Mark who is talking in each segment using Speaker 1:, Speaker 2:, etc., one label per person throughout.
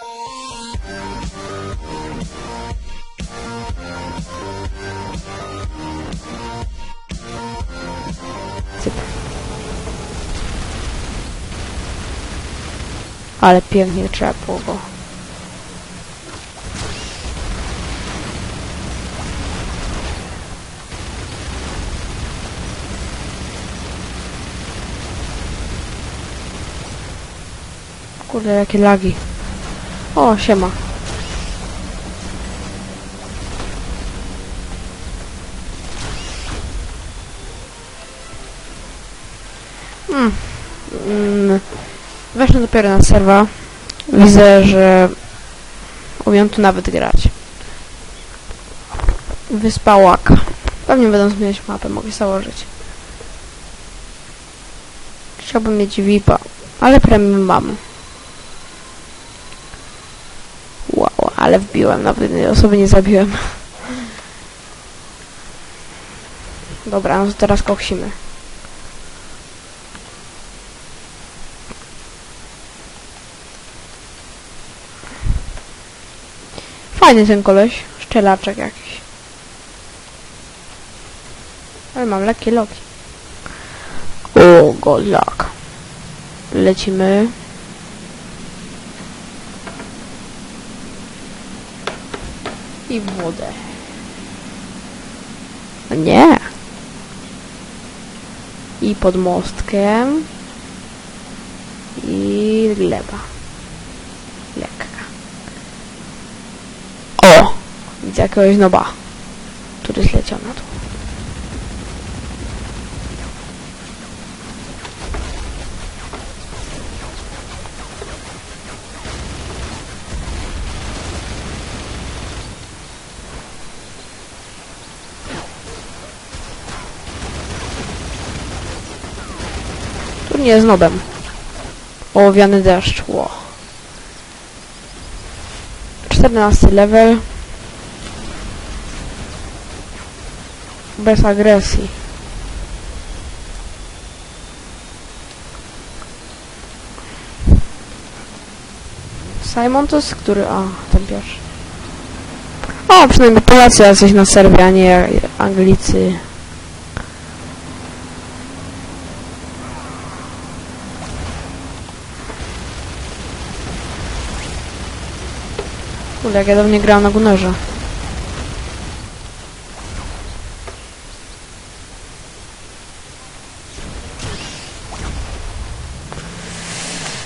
Speaker 1: Cyp. Ale pięknie trzeba go. Kurde, jakie lagi. O, siema. Hmm. Mm. Weszłem dopiero na serwa. Widzę, że umiem tu nawet grać. Wyspa Łaka. Pewnie będą zmieniać mapę, mogę założyć. Chciałbym mieć VIPa, ale premium mam. Wow, ale wbiłem, nawet jednej osoby nie zabiłem. Dobra, no to teraz koksimy. Fajny ten koleś, szczelaczek jakiś. Ale mam lekkie loki. O, luck. Lecimy. I wodę. Nie. I pod mostkiem. I gleba. Lekka. O! Widzę jakiegoś noba, który zleciał na dół. Nie jest nobem. Ołowiany deszcz, ło. 14 level. Bez agresji. Simon to jest który? A, ten pierwszy. O, przynajmniej Polacy jacyś na serwie, a nie Anglicy. Kurde, jak ja dawniej grałem na Gunnerze.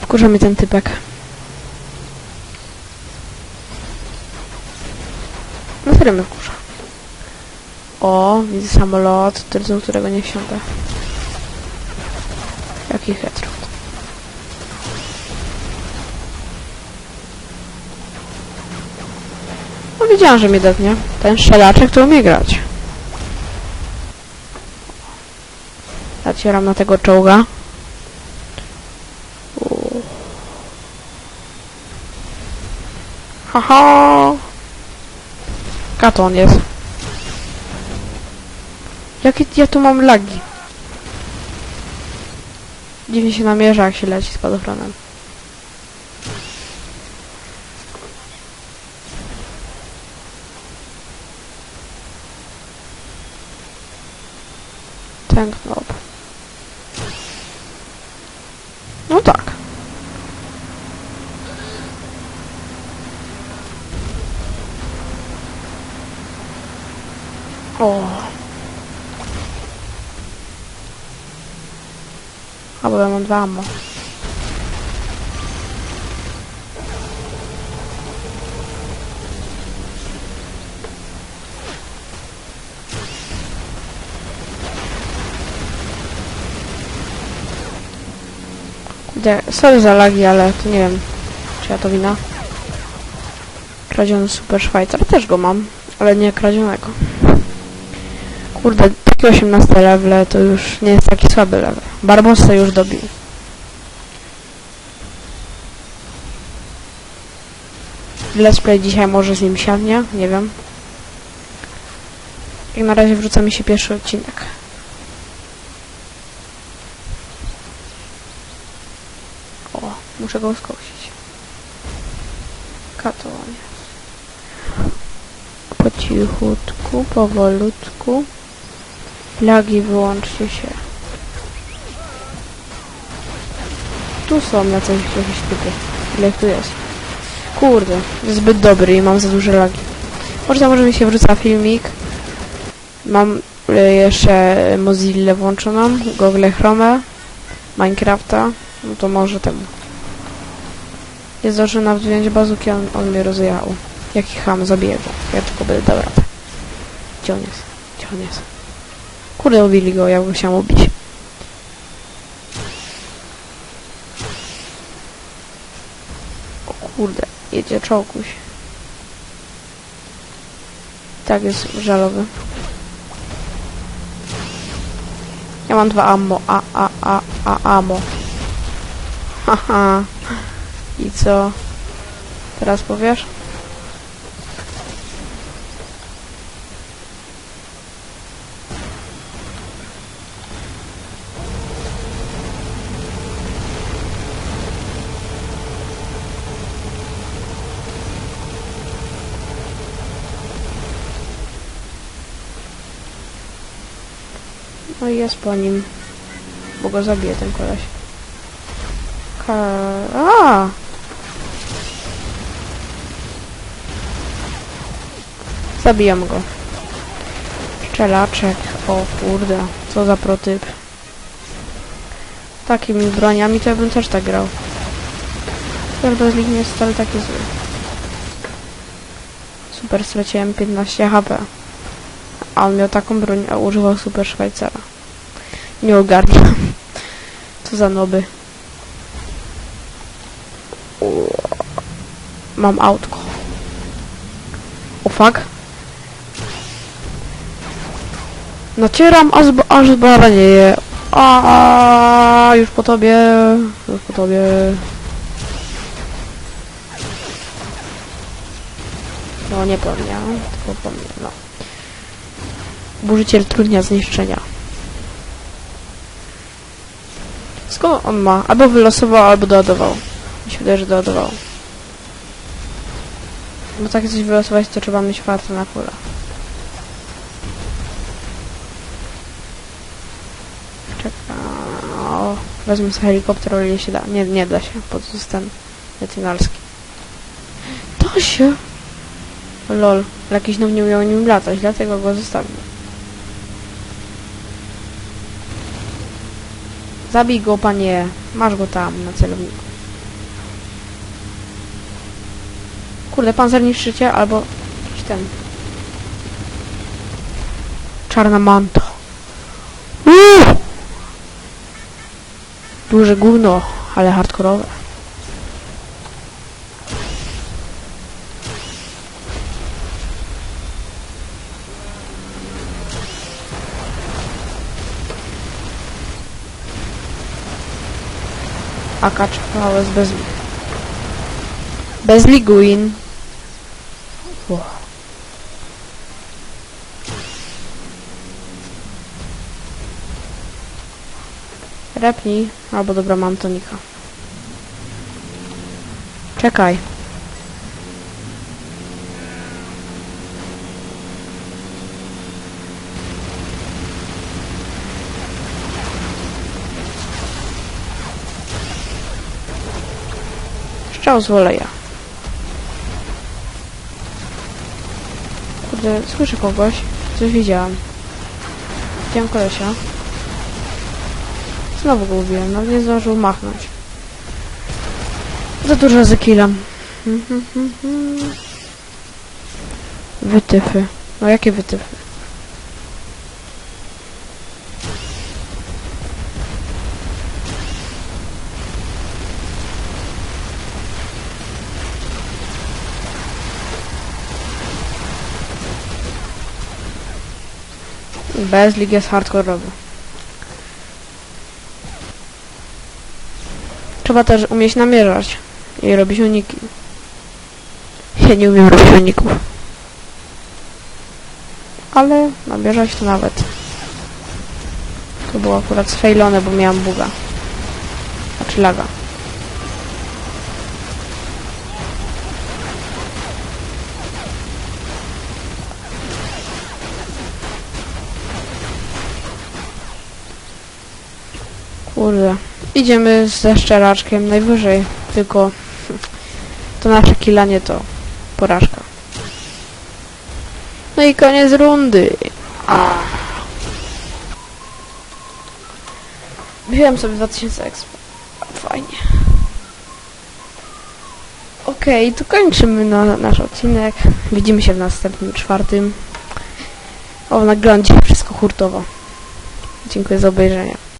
Speaker 1: Wkurza mnie ten typek. No serio mnie wkurza. O, widzę samolot, do którego nie wsiądę. Jaki headshot. No wiedziałam, że mnie detnie. Ten szelaczek to umie grać. Zacieram na tego czołga. Haha! Katon jest. Jakie ja tu mam lagi? Dziwnie się namierza, jak się leci spadochronem. Ten knop. No tak. O. A bo ja mam dwa ammo. Sorry za lagi, ale to nie wiem, czy ja to wina. Kradziony Super Szwajcar, też go mam, ale nie kradzionego. Kurde, taki 18 level to już nie jest taki słaby level. Barbossa już dobił. Let's play dzisiaj może z nim siadnie, nie wiem. Jak na razie wrzuca mi się pierwszy odcinek. O, muszę go skosić. Katowanie. Po cichutku, powolutku. Lagi wyłączcie się. Tu są jacyś, jakieś typy. Ile tu jest? Kurde, jest zbyt dobry i mam za duże lagi. Może tam może mi się wrzuca filmik. Mam y, jeszcze Mozilla włączoną, Google Chrome, Minecrafta. No to może temu. Nie zdążył nawet wziąć bazuki, on, on mnie rozjechał. Jaki ham, zabiję go. Ja tylko będę dał radę. Gdzie on jest? Gdzie on jest? Kurde, ubili go, ja go chciałem ubić. O kurde, jedzie czołkuś. Tak jest żalowy. Ja mam dwa ammo, a, a, a, a, ammo. Haha. I co? Teraz powiesz? No i jest po nim. Bo go zabije ten koleś. Ka! Zabijam go. Szczelaczek. O kurde. Co za protyp. Takimi broniami to ja bym też tak grał. Nie jest wcale taki zły. Super, straciłem 15 HP. A on miał taką broń, a używał super Szwajcara. Nie ogarniam. Co za noby. Mam autko. O fuck. Nacieram, aż, aż baranieje. A, już po tobie. Już po tobie. No nie po mnie, tylko po mnie, no. Burzyciel trudnia zniszczenia. On ma? Albo wylosował, albo doładował. Mi się wydaje, że doładował. Bo takie coś wylosować, to trzeba mieć farta na kula. Czeka. O, wezmę sobie helikopter, o ile się da. Nie, nie da się, bo to ten. Da się! Lol, jakiś nam nie umiał nim latać, dlatego go zostawił. Zabij go, panie. Masz go tam, na celowniku. Kurde, pancerniszczyciel albo jakiś ten. Czarna manta. Uuu! Duże gówno, ale hardkorowe. Akacz VS bez... Bez liguin. Wow. Repnij. Albo dobra, mam tonika. Czekaj. Strzał z woleja. Kurde, słyszę kogoś. Coś widziałam. Widziałam kolesia. Znowu go ubiłem, nawet nie zdążył machnąć. Za dużo zakilam. Wytyfy. No jakie wytyfy? Bezlig jest hardkorowy. Trzeba też umieć namierzać i robić uniki. Ja nie umiem robić uników. Ale namierzać to nawet. To było akurat sfejlone, bo miałam buga. Znaczy laga. Kurde. Idziemy ze szczeraczkiem najwyżej, tylko to nasze kilanie to porażka. No i koniec rundy. A. Wziąłem sobie 2000 exp. Fajnie. Okej, to kończymy na, nasz odcinek. Widzimy się w następnym czwartym. O, dzisiaj wszystko hurtowo. Dziękuję za obejrzenie.